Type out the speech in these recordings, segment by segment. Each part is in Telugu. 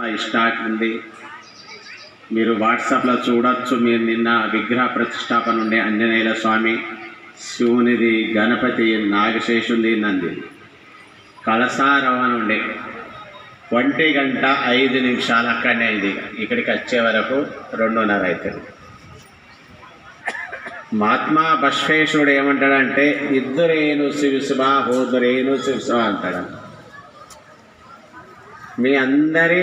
స్టాక్ ఉంది. మీరు వాట్సాప్లో చూడొచ్చు మీరు నిన్న విగ్రహ ప్రతిష్టాపన ఉండే ఆంజనేయుల స్వామి శివునిది గణపతి నాగశేషుంది నంది. కలసారవణ ఉండే. ఒంటి గంట ఐదు నిమిషాలు అక్కడనే ఇది. ఇక్కడికి వచ్చే వరకు రెండున్నర అవుతుంది. మహాత్మా బశ్వేశ్వరుడు ఏమంటాడంటే ఇద్దరేను శివశివ హోదురేను శివశివ అంటాడు. మీ అందరి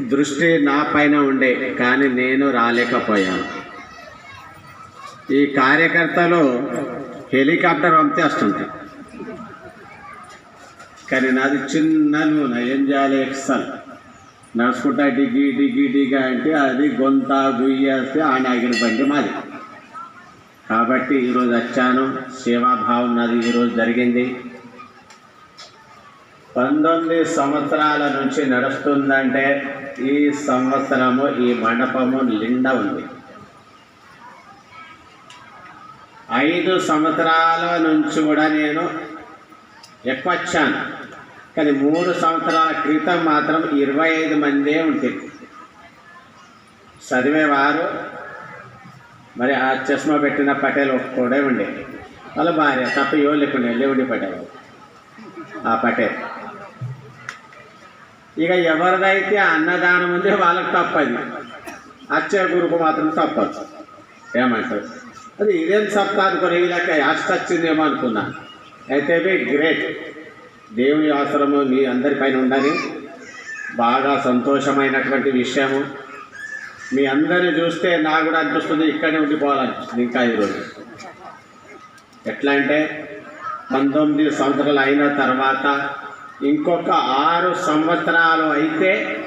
దృష్టి నా పైన ఉండే కానీ నేను రాలేకపోయాను. ఈ కార్యకర్తలు హెలికాప్టర్ పంపితే వస్తుంది కానీ నాది చిన్న నూనె ఏం చేయాలి ఎక్సల్? నడుచుకుంటా డిగ్గి డిగ్గి డిగ్గా అంటే అది గొంత గుయ్యేస్తే ఆ నాగిన బండి మాది. కాబట్టి ఈరోజు వచ్చాను. సేవాభావం నాది ఈరోజు జరిగింది. పంతొమ్మిది సంవత్సరాల నుంచి నడుస్తుందంటే ఈ సంవత్సరము ఈ మండపము నిండా ఉంది. ఐదు సంవత్సరాల నుంచి కూడా నేను ఎక్కువ వచ్చాను కానీ మూడు సంవత్సరాల క్రితం మాత్రం ఇరవై ఐదు మందే ఉంటుంది చదివేవారు మరి ఆ చష్మా పెట్టిన పటేల్ ఒక్కడే ఉండేది వాళ్ళ భార్య తప్ప ఎవరు లేకుండే లేవుండి పటేల్. ఆ పటేల్. ఇక ఎవరిదైతే అన్నదానం ఉంది వాళ్ళకి తప్పది. అచ్చే గురుకు మాత్రం తప్పదు. ఏమంటారు అది ఇదేం సప్తాది కొన్ని వీళ్ళకి యాస్ట్ వచ్చిందేమో అనుకున్నా. అయితే గ్రేట్ దేవుని అవసరము మీ అందరిపైన ఉండాలి బాగా సంతోషమైనటువంటి విషయము. మీ అందరిని చూస్తే నాకు కూడా అనిపిస్తుంది ఇక్కడే ఉండిపోవాలనిపిస్తుంది ఇంకా ఈరోజు. ఎట్లా అంటే పంతొమ్మిది సంవత్సరాలు అయిన తర్వాత ఇంకొక ఆరు సంవత్సరాలు అయితే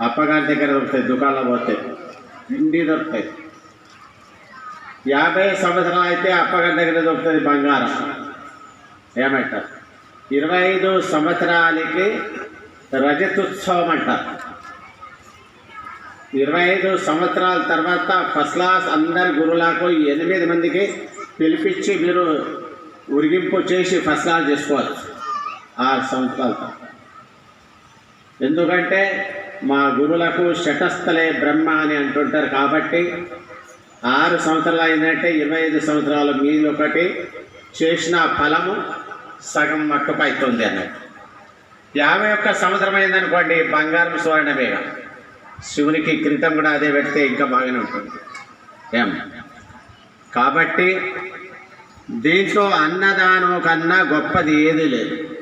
అప్పగారి దగ్గర దొరుకుతాయి దుకాణంలో పోతే పిండి దొరుకుతాయి. యాభై సంవత్సరాలు అయితే అప్పగారి దగ్గర దొరుకుతుంది బంగారం. ఏమంటారు? ఇరవై ఐదు సంవత్సరాలకి రజతోత్సవం అంటారు. ఇరవై ఐదు సంవత్సరాల తర్వాత ఫస్ట్ క్లాస్ అందరి గురువులకు ఎనిమిది మందికి పిలిపించి మీరు ఉరిగింపు చేసి ఫస్ట్ క్లాస్ చేసుకోవచ్చు. ఆరు సంవత్సరాల ఎందుకంటే మా గురులకు శటస్థలే బ్రహ్మ అని అంటుంటారు కాబట్టి ఆరు సంవత్సరాలు అయిందంటే ఇరవై ఐదు సంవత్సరాలు మీది ఒకటి. చేసిన ఫలము సగం మట్టుపైతుంది అన్నట్టు. యాభై ఒక్క సంవత్సరం అయిందనుకోండి బంగారం సువర్ణమేగా శివునికి క్రితం కూడా అదే పెడితే ఇంకా బాగానే ఉంటుంది. ఏం? కాబట్టి దీంట్లో అన్నదానం కన్నా గొప్పది ఏది లేదు.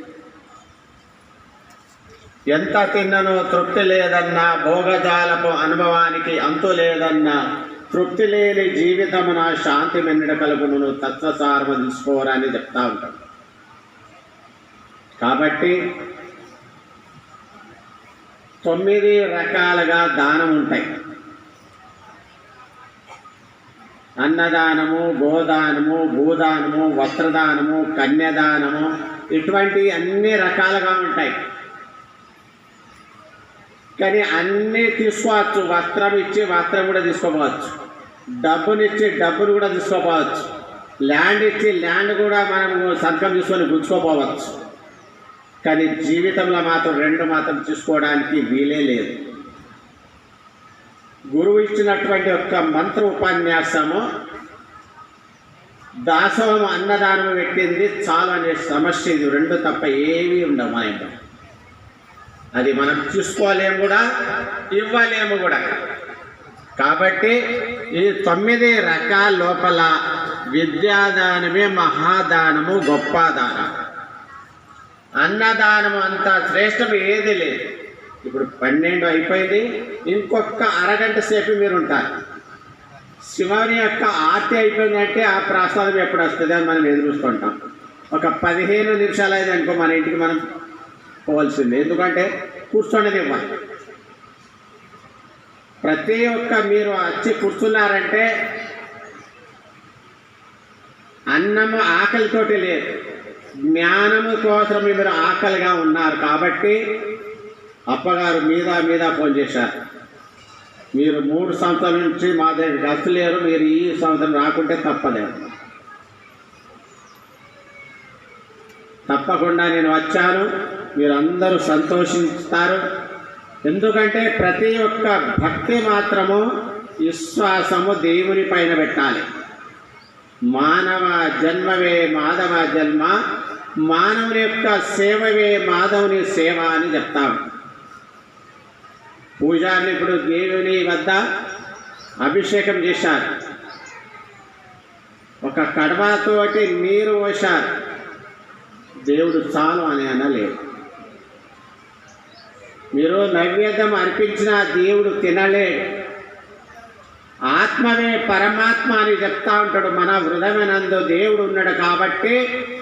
ఎంత తిన్ననో తృప్తి లేదన్నా భోగజాలపు అనుభవానికి అంతు లేదన్నా తృప్తి లేని జీవితమున శాంతి మెన్నడ కలుగును తత్వసారము తీసుకోరని చెప్తా ఉంటాం. కాబట్టి తొమ్మిది రకాలుగా దానం ఉంటాయి. అన్నదానము గోదానము భూదానము వస్త్రదానము కన్యదానము ఇటువంటి అన్ని రకాలుగా ఉంటాయి. కానీ అన్నీ తీసుకోవచ్చు. వస్త్రం ఇచ్చి వస్త్రం కూడా తీసుకోపోవచ్చు డబ్బునిచ్చి డబ్బును కూడా తీసుకోపోవచ్చు ల్యాండ్ ఇచ్చి ల్యాండ్ కూడా మనం సంతకం తీసుకొని గుచ్చుకోపోవచ్చు. కానీ జీవితంలో మాత్రం రెండు మాత్రం చూసుకోవడానికి వీలే లేదు. గురువు ఇచ్చినటువంటి ఒక మంత్ర ఉపన్యాసము దాసోహం అన్నదానం పెట్టింది. చాలు అనే సమస్య ఇది. రెండు తప్ప ఏమీ ఉండవు మా ఇంట్లో. అది మనం చూసుకోలేము కూడా ఇవ్వలేము కూడా. కాబట్టి ఈ తొమ్మిది రకాల లోపల విద్యాదానమే మహాదానము గొప్ప దానం అన్నదానం అంత శ్రేష్టం ఏది లేదు. ఇప్పుడు పన్నెండు అయిపోయింది ఇంకొక అరగంట సేపు మీరు ఉంటారు. శివుని యొక్క ఆర్తి అయిపోయిందంటే ఆ ప్రసాదం ఎప్పుడు వస్తుంది అని మనం ఎదురుస్తుంటాం ఒక పదిహేను నిమిషాలు అయింది అనుకో మన ఇంటికి మనం పోవాల్సింది. ఎందుకంటే కూర్చోండి ప్రతి ఒక్క మీరు వచ్చి కూర్చున్నారంటే అన్నము ఆకలితోటి లేదు. జ్ఞానము కోసం మీరు ఆకలిగా ఉన్నారు కాబట్టి అప్పగారు మీద మీద ఫోన్ చేశారు. మీరు మూడు సంవత్సరాల నుంచి మా దగ్గర వస్తలేరు మీరు ఈ సంవత్సరం రాకుంటే తప్పలేదు. తప్పకుండా నేను వచ్చాను. మీరందరూ సంతోషిస్తారు. ఎందుకంటే ప్రతి ఒక్క భక్తి మాత్రము విశ్వాసము దేవుని పైన పెట్టాలి. మానవ జన్మవే మాధవ జన్మ మానవుని యొక్క సేవవే మాధవుని సేవ అని చెప్తాం పూజారిని ఇప్పుడు దేవుని వద్ద అభిషేకం చేశారు. ఒక కడవతోటి నీరు పోశారు. దేవుడు చాలు అని అనలేదు మీరు నైవేద్యం అర్పించిన దేవుడు తినలేడు. ఆత్మవే పరమాత్మ అని చెప్తా ఉంటాడు మన హృదయనందు దేవుడు ఉన్నాడు కాబట్టి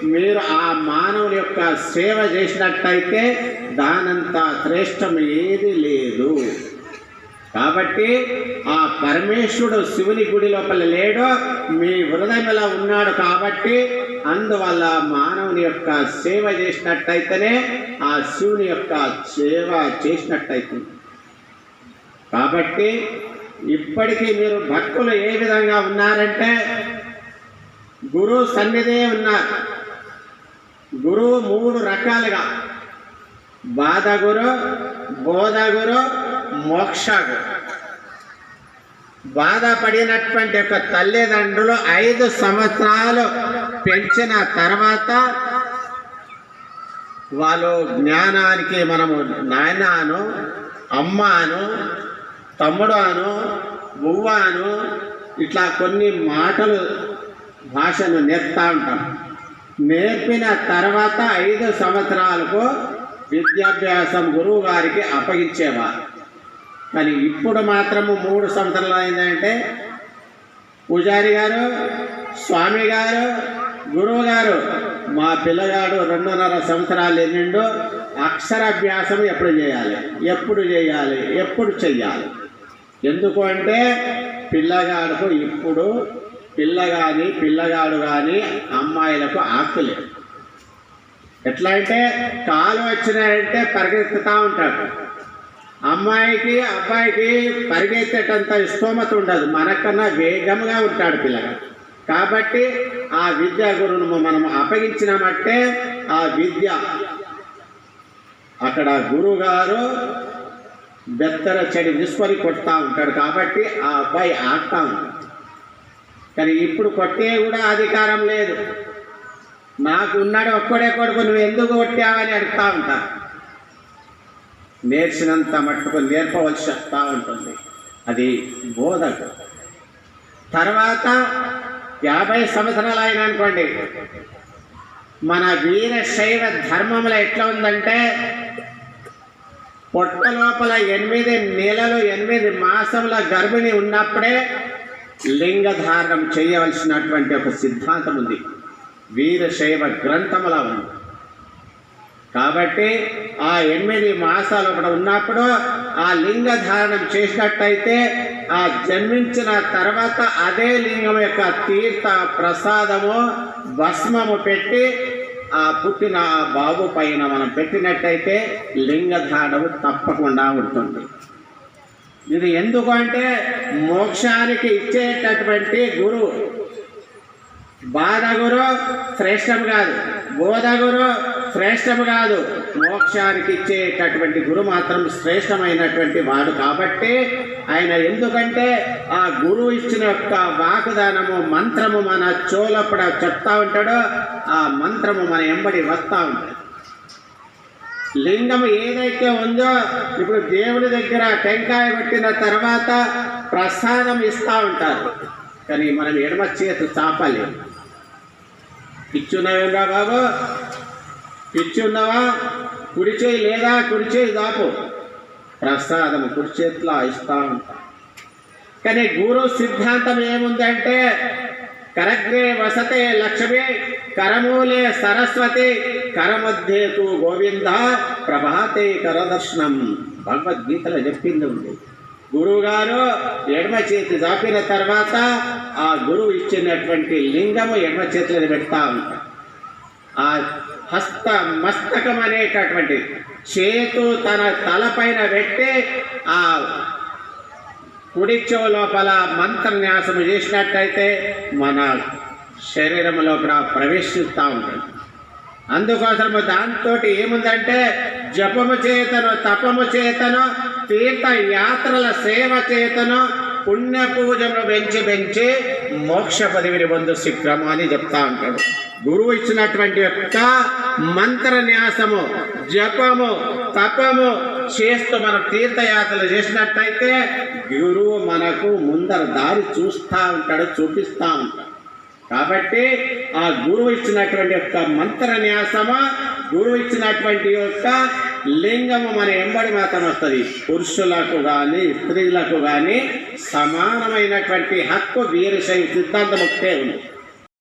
మీరు ఆ మానవుని యొక్క సేవ చేసినట్టయితే దానంత శ్రేష్టం ఏది లేదు. కాబట్టి ఆ పరమేశ్వరుడు శివుని గుడి లోపల లేడు మీ హృదయంలో ఉన్నాడు కాబట్టి అందువల్ల మానవుని యొక్క సేవ చేసినట్టయితేనే ఆ శివుని యొక్క సేవ చేసినట్టయితుంది. కాబట్టి ఇప్పటికీ మీరు భక్తులు ఏ విధంగా ఉన్నారంటే గురువు సన్నిధే ఉన్నారు. గురువు మూడు రకాలుగా. బాధ గురు బోధ గురు మోక్ష గురు బాధపడినటువంటి యొక్క తల్లిదండ్రులు ఐదు సంవత్సరాలు పెంచిన తర్వాత వాళ్ళు జ్ఞానానికి మనము నాయనాను అమ్మాను తమ్ముడాను బువ్వాను ఇట్లా కొన్ని మాటలు భాషను నేర్పుతా ఉంటాం. నేర్పిన తర్వాత ఐదు సంవత్సరాలకు విద్యాభ్యాసం గురువు గారికి అప్పగించేవారు. కానీ ఇప్పుడు మాత్రము మూడు సంవత్సరాలు అయిందంటే పూజారి గారు స్వామి గారు గురువు గారు మా పిల్లగాడు రెండున్నర సంవత్సరాలు నిండు అక్షరాభ్యాసం ఎప్పుడు చేయాలి? ఎప్పుడు చేయాలి? ఎప్పుడు చెయ్యాలి? ఎందుకు అంటే పిల్లగాడుకు ఇప్పుడు పిల్ల కానీ పిల్లగాడు కానీ అమ్మాయిలకు ఆకులే ఎట్లా అంటే కాలు వచ్చినాయంటే పరిగెత్తుతూ ఉంటాడు. అమ్మాయికి అబ్బాయికి పరిగెత్తేటంత స్తోమత ఉండదు. మనకన్నా వేగంగా ఉంటాడు పిల్లగాడు కాబట్టి ఆ విద్యా గురువును మనం అప్పగించినామంటే ఆ విద్య. అక్కడ గురువుగారు బెత్తర చెడి తీసుకొని కొడతా ఉంటాడు కాబట్టి ఆ అబ్బాయి ఆడతా ఉంటాడు. కానీ ఇప్పుడు కొట్టే కూడా అధికారం లేదు. నాకు ఉన్నాడు ఒక్కడే కొడుకు నువ్వు ఎందుకు కొట్టావని అడుగుతా ఉంటాను నేర్చినంత మట్టుకు నేర్పవలసి వస్తూ ఉంటుంది. అది బోధకు. తర్వాత యాభై సంవత్సరాలు అయిన అనుకోండి. మన వీరశైవ ధర్మంలో ఎట్లా ఉందంటే పొట్ట లోపల ఎనిమిది నెలలు ఎనిమిది మాసముల గర్భిణి ఉన్నప్పుడే లింగధారణం చేయవలసినటువంటి ఒక సిద్ధాంతం ఉంది. వీరశైవ గ్రంథములా ఉంది. కాబట్టి ఆ ఎనిమిది మాసాలు ఒకటి ఉన్నప్పుడు ఆ లింగ ధారణం చేసినట్టయితే ఆ జన్మించిన తర్వాత అదే లింగం యొక్క తీర్థ ప్రసాదము భస్మము పెట్టి ఆ పుట్టిన బాబు పైన మనం పెట్టినట్టయితే లింగధారణము తప్పకుండా ఉంటుంది. ఇది ఎందుకు అంటే మోక్షానికి ఇచ్చేటటువంటి గురువు బాధ గురు శ్రేష్టం కాదు. బోధ గురు శ్రేష్టము కాదు. మోక్షానికి ఇచ్చేటటువంటి గురు మాత్రం శ్రేష్టమైనటువంటి వాడు కాబట్టి ఆయన ఎందుకంటే ఆ గురువు ఇచ్చిన యొక్క వాగ్దానము మంత్రము మన చోలప్పుడు చెప్తా ఉంటాడో ఆ మంత్రము మన ఎంబడి వస్తూ ఉంటుంది లింగం ఏదైతే ఉందో ఇప్పుడు దేవుడి దగ్గర టెంకాయ పెట్టిన తర్వాత ప్రసాదం ఇస్తూ ఉంటారు. కానీ మనం ఎడమ చేతి చాపలేము. పిచ్చున్నావేంరా బాబు? పిచ్చి ఉన్నావా కుడి చేయి లేదా? కుడి చేయి దాపు. ప్రసాదం కుడి చేతిలో ఇస్తా ఉంటా. కానీ గురు సిద్ధాంతం ఏముందంటే కరగ్రే వసతే లక్ష్మి కరమూలే సరస్వతి కరమధ్యేతు గోవింద ప్రభాతే కరదర్శనం. భగవద్గీతలో చెప్పింది ఉంది. గురువుగారు ఎడమ చేతి దాపిన తర్వాత ఆ గురువు ఇచ్చినటువంటి లింగము ఎడమ చేతిలో పెడతా ఉంటారు ఆ హస్త మస్తకం అనేటటువంటి చేతు తన తలపైన పెట్టి ఆ కుడి చెవు లోపల మంత్రన్యాసము చేసినట్టయితే మన శరీరం లోపల ప్రవేశిస్తూ ఉంటుంది. అందుకోసము దాంతో ఏముందంటే జపము చేతను తపము చేతను తీర్థయాత్రల సేవ చేతను పుణ్య పూజను పెంచి పెంచి మోక్ష పదవిని పొందు శీఘ్రము అని చెప్తా ఉంటాడు. గురువు ఇచ్చినటువంటి యొక్క మంత్ర న్యాసము జపము తపము చేస్తూ మనం తీర్థయాత్రలు చేసినట్టయితే గురువు మనకు ముందర దారి చూస్తూ ఉంటాడు చూపిస్తూ ఉంటాడు. కాబట్టి ఆ గురువు ఇచ్చినటువంటి యొక్క మంత్ర న్యాసము గురువు ఇచ్చినటువంటి యొక్క లింగము మన ఎంబడి మాత్రం వస్తుంది. పురుషులకు కానీ స్త్రీలకు కానీ సమానమైనటువంటి హక్కు వీరశైవ సిద్ధాంతం ఒకటే ఉంది.